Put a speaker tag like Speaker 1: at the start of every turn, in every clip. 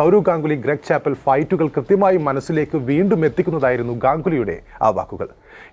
Speaker 1: Sourav Ganguly Greg Chappell ഫൈറ്റുകൾ കൃത്യമായി മനസ്സിലേക്ക് വീണ്ടും എത്തിക്കുന്നതായിരുന്നു ഗാംഗുലിയുടെ ആ വാക്കുകൾ.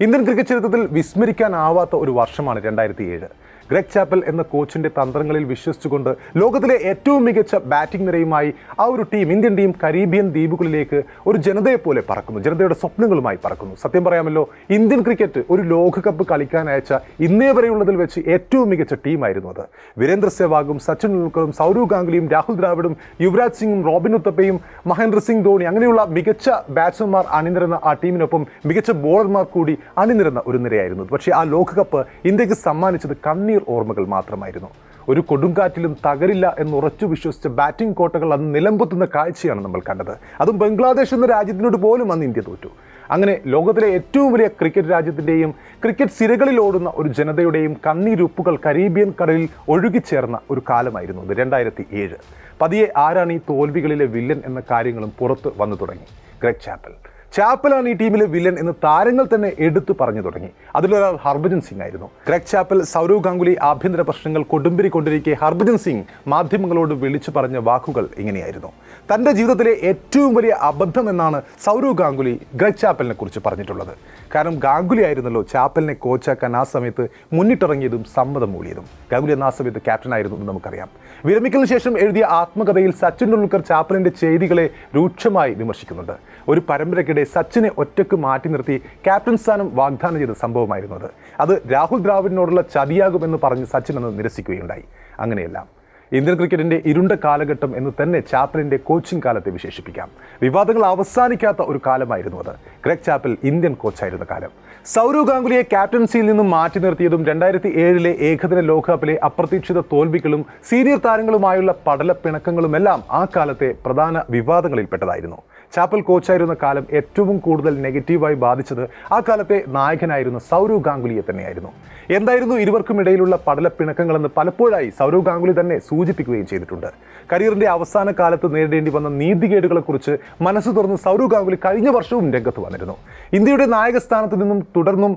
Speaker 1: ഇന്ത്യൻ ക്രിക്കറ്റ് ചരിത്രത്തിൽ വിസ്മരിക്കാനാവാത്ത ഒരു വർഷമാണ് രണ്ടായിരത്തി ഏഴ് ഗ്രെഗ് ചാപ്പൽ എന്ന കോച്ചിന്റെ തന്ത്രങ്ങളിൽ വിശ്വസിച്ചുകൊണ്ട് ലോകത്തിലെ ഏറ്റവും മികച്ച ബാറ്റിംഗ് നിരയുമായി ആ ഒരു ടീം ഇന്ത്യൻ ടീം കരീബിയൻ ദ്വീപുകളിലേക്ക് ഒരു ജനതയെപ്പോലെ പോലെ പറക്കുന്നു ജനതയുടെ സ്വപ്നങ്ങളുമായി പറക്കുന്നു. സത്യം പറയാമല്ലോ ഇന്ത്യൻ ക്രിക്കറ്റ് ഒരു ലോകകപ്പ് കളിക്കാൻ അയച്ച ഇന്നേ വരെയുള്ളതിൽ വെച്ച് ഏറ്റവും മികച്ച ടീമായിരുന്നു അത്. വീരേന്ദ്ര സെവാഗും സച്ചിൻ ടെണ്ടുൽക്കറും സൗരവ് ഗാംഗുലിയും രാഹുൽ ദ്രാവിഡും യുവരാജ് സിംഗും റോബിൻ ഉത്തപ്പയും മഹേന്ദ്ര സിംഗ് ധോണി അങ്ങനെയുള്ള മികച്ച ബാറ്റ്സ്മാൻമാർ അണിനിരുന്ന ആ ടീമിനൊപ്പം മികച്ച ബോളർമാർ കൂടി അണിനിരുന്ന ഒരു നിരയായിരുന്നു പക്ഷേ ആ ലോകകപ്പ് ഇന്ത്യയ്ക്ക് സമ്മാനിച്ചത് കണ്ണീർ ഓർമ്മകൾ മാത്രമായിരുന്നു. ഒരു കൊടുങ്കാറ്റിലും തകരില്ല എന്ന് ഉറച്ചു വിശ്വസിച്ച ബാറ്റിംഗ് കോട്ടകൾ അന്ന് നിലമ്പുത്തുന്ന കാഴ്ചയാണ് നമ്മൾ കണ്ടത്. അതും ബംഗ്ലാദേശ് എന്ന രാജ്യത്തിനോട് പോലും അന്ന് ഇന്ത്യ തോറ്റു. അങ്ങനെ ലോകത്തിലെ ഏറ്റവും വലിയ ക്രിക്കറ്റ് രാജ്യത്തിന്റെയും ക്രിക്കറ്റ് സിരകളിൽ ഓടുന്ന ഒരു ജനതയുടെയും കണ്ണീരുപ്പുകൾ കരീബിയൻ കടലിൽ ഒഴുകിച്ചേർന്ന ഒരു കാലമായിരുന്നു അത് രണ്ടായിരത്തി ഏഴ് പതിയെ ആരാണ് ഈ തോൽവികളിലെ വില്ലൻ എന്ന കാര്യങ്ങളും പുറത്ത് വന്നു തുടങ്ങി. Greg chapel. ചാപ്പലാണ് ഈ ടീമിലെ വില്ലൻ എന്ന് താരങ്ങൾ തന്നെ എടുത്തു പറഞ്ഞു തുടങ്ങി. അതിലൊരാൾ ഹർഭജൻ സിംഗ് ആയിരുന്നു. ഗ്രെഗ് ചാപ്പൽ സൗരവ് ഗാംഗുലി ആഭ്യന്തര പ്രശ്നങ്ങൾ കൊടുമ്പിരി കൊണ്ടിരിക്കെ ഹർഭജൻ സിംഗ് മാധ്യമങ്ങളോട് വിളിച്ചു പറഞ്ഞ വാക്കുകൾ ഇങ്ങനെയായിരുന്നു. തന്റെ ജീവിതത്തിലെ ഏറ്റവും വലിയ അബദ്ധം എന്നാണ് സൗരവ് ഗാംഗുലി ഗ്രെഗ് ചാപ്പലിനെ കുറിച്ച് പറഞ്ഞിട്ടുള്ളത്. കാരണം ഗാംഗുലി ആയിരുന്നല്ലോ ചാപ്പലിനെ കോച്ചാക്കാൻ ആ സമയത്ത് മുന്നിട്ടിറങ്ങിയതും സമ്മതം മൂളിയതും. ഗാംഗുലി എന്ന ആ സമയത്ത് ക്യാപ്റ്റനായിരുന്നു എന്ന് നമുക്കറിയാം. വിരമിക്കലിന് ശേഷം എഴുതിയ ആത്മകഥയിൽ സച്ചിൻ ടെണ്ടുൽക്കർ ചാപ്പലിന്റെ ചെയ്തികളെ രൂക്ഷമായി വിമർശിക്കുന്നുണ്ട്. ഒരു പരമ്പരയ്ക്കിടെ സച്ചിനെ ഒറ്റയ്ക്ക് മാറ്റി നിർത്തി ക്യാപ്റ്റൻ സ്ഥാനം വാഗ്ദാനം ചെയ്ത സംഭവമായിരുന്നു അത്. രാഹുൽ ദ്രാവിഡിനോടുള്ള ചതിയാകുമെന്ന് പറഞ്ഞ് സച്ചിൻ അന്ന് നിരസിക്കുകയുണ്ടായി. അങ്ങനെയല്ല. ഇന്ത്യൻ ക്രിക്കറ്റിന്റെ ഇരുണ്ട കാലഘട്ടം എന്ന് തന്നെ ചാപ്പലിന്റെ കോച്ചിങ് കാലത്തെ വിശേഷിപ്പിക്കാം. വിവാദങ്ങൾ അവസാനിക്കാത്ത ഒരു കാലമായിരുന്നു അത്. ഗ്രെഗ് ചാപ്പൽ ഇന്ത്യൻ കോച്ചായിരുന്ന കാലം. സൗരവ് ഗാംഗുലിയെ ക്യാപ്റ്റൻസിയിൽ നിന്നും മാറ്റി നിർത്തിയതും രണ്ടായിരത്തി ഏഴിലെ ഏകദിന ലോകകപ്പിലെ അപ്രതീക്ഷിത തോൽവികളും സീനിയർ താരങ്ങളുമായുള്ള പടലപ്പിണക്കങ്ങളുമെല്ലാം ആ കാലത്തെ പ്രധാന വിവാദങ്ങളിൽപ്പെട്ടതായിരുന്നു. ചാപ്പൽ കോച്ചായിരുന്ന കാലം ഏറ്റവും കൂടുതൽ നെഗറ്റീവായി ബാധിച്ചത് ആ കാലത്തെ നായകനായിരുന്ന സൗരവ് ഗാംഗുലിയെ തന്നെയായിരുന്നു. എന്തായിരുന്നു ഇരുവർക്കും ഇടയിലുള്ള പടലപ്പിണക്കങ്ങളെന്ന് പലപ്പോഴായി സൗരവ് ഗാംഗുലി തന്നെ സൂചിപ്പിക്കുകയും ചെയ്തിട്ടുണ്ട്. കരിയറിന്റെ അവസാന കാലത്ത് നേരിടേണ്ടി വന്ന നീതികേടുകളെക്കുറിച്ച് മനസ്സ് തുറന്ന് സൗരവ് ഗാംഗുലി കഴിഞ്ഞ വർഷവും രംഗത്ത് വന്നിരുന്നു. ഇന്ത്യയുടെ നായക സ്ഥാനത്ത് നിന്നും തുടർന്നും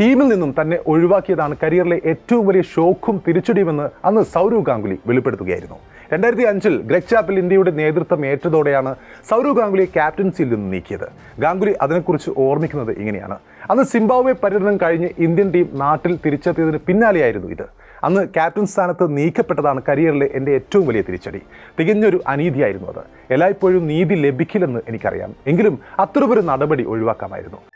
Speaker 1: ടീമിൽ നിന്നും തന്നെ ഒഴിവാക്കിയതാണ് കരിയറിലെ ഏറ്റവും വലിയ ഷോക്കും തിരിച്ചടിയുമെന്ന് അന്ന് സൗരവ് ഗാംഗുലി വെളിപ്പെടുത്തുകയായിരുന്നു. രണ്ടായിരത്തി അഞ്ചിൽ ഗ്രെഗ് ചാപ്പിൽ ഇന്ത്യയുടെ നേതൃത്വം ഏറ്റതോടെയാണ് സൗരവ് ഗാംഗുലിയെ ക്യാപ്റ്റൻസിയിൽ നിന്ന് നീക്കിയത്. ഗാംഗുലി അതിനെക്കുറിച്ച് ഓർമ്മിക്കുന്നത് ഇങ്ങനെയാണ്. അന്ന് സിംബാബ്വെ പര്യടനം കഴിഞ്ഞ് ഇന്ത്യൻ ടീം നാട്ടിൽ തിരിച്ചെത്തിയതിന് പിന്നാലെയായിരുന്നു ഇത്. അന്ന് ക്യാപ്റ്റൻ സ്ഥാനത്ത് നീക്കപ്പെട്ടതാണ് കരിയറിലെ എന്റെ ഏറ്റവും വലിയ തിരിച്ചടി. തികഞ്ഞൊരു അനീതിയായിരുന്നു അത്. എല്ലായ്പ്പോഴും നീതി ലഭിക്കില്ലെന്ന് എനിക്കറിയാം. എങ്കിലും അത്തരമൊരു നടപടി ഒഴിവാക്കാമായിരുന്നു.